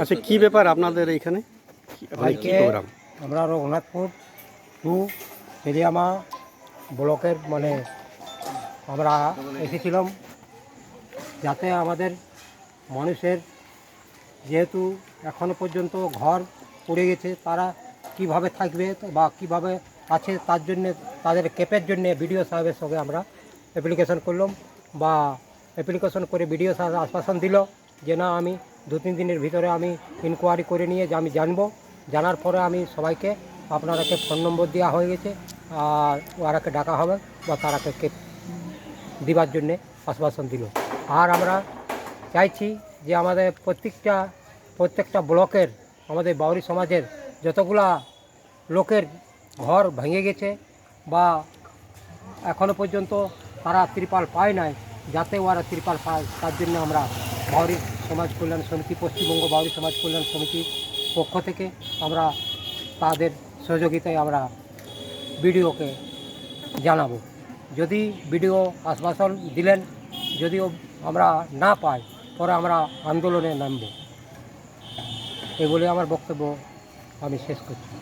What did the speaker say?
আচ্ছা কি ব্যাপার আপনাদের এইখানে প্রোগ্রাম আমরা রঘুনাথপুর টু ফেরিয়ামা ব্লকের মানে আমরা এসেছিলাম যাতে আমাদের মানুষের যেহেতু এখনও পর্যন্ত ঘর পড়ে গেছে তারা কীভাবে থাকবে বা কীভাবে আছে তার জন্য তাদের ক্যাপের জন্য বিডিও সাহেবের সঙ্গে আমরা অ্যাপ্লিকেশন করলাম বা অ্যাপ্লিকেশন করে বিডিও সাহেব আশ্বাসন দিল যে না আমি দু তিন দিনের ভিতরে আমি ইনকোয়ারি করে নিয়ে যে আমি জানব। জানার পরে আমি সবাইকে আপনারাকে ফোন নম্বর দেওয়া হয়ে গেছে, আর ওরাকে ডাকা হবে বা তারাকে দিবার জন্যে আশ্বাসন দিল। আর আমরা চাইছি যে আমাদের প্রত্যেকটা প্রত্যেকটা ব্লকের, আমাদের বাউরি সমাজের যতগুলা লোকের ঘর ভেঙে গেছে বা এখনও পর্যন্ত তারা ত্রিপাল পায় নাই, যাতে ওরা ত্রিপাল পায়, তার জন্য আমরা বাউরি সমাজ কল্যাণ সমিতি, পশ্চিমবঙ্গ বাউরি সমাজ কল্যাণ সমিতির পক্ষ থেকে আমরা তাদের সহযোগিতায় আমরা বিডিওকে জানাব। যদি বিডিও আশ্বাসন দিলেন, যদিও আমরা না পাই, পরে আমরা আন্দোলনে নামব। এই বলে আমার বক্তব্য আমি শেষ করছি।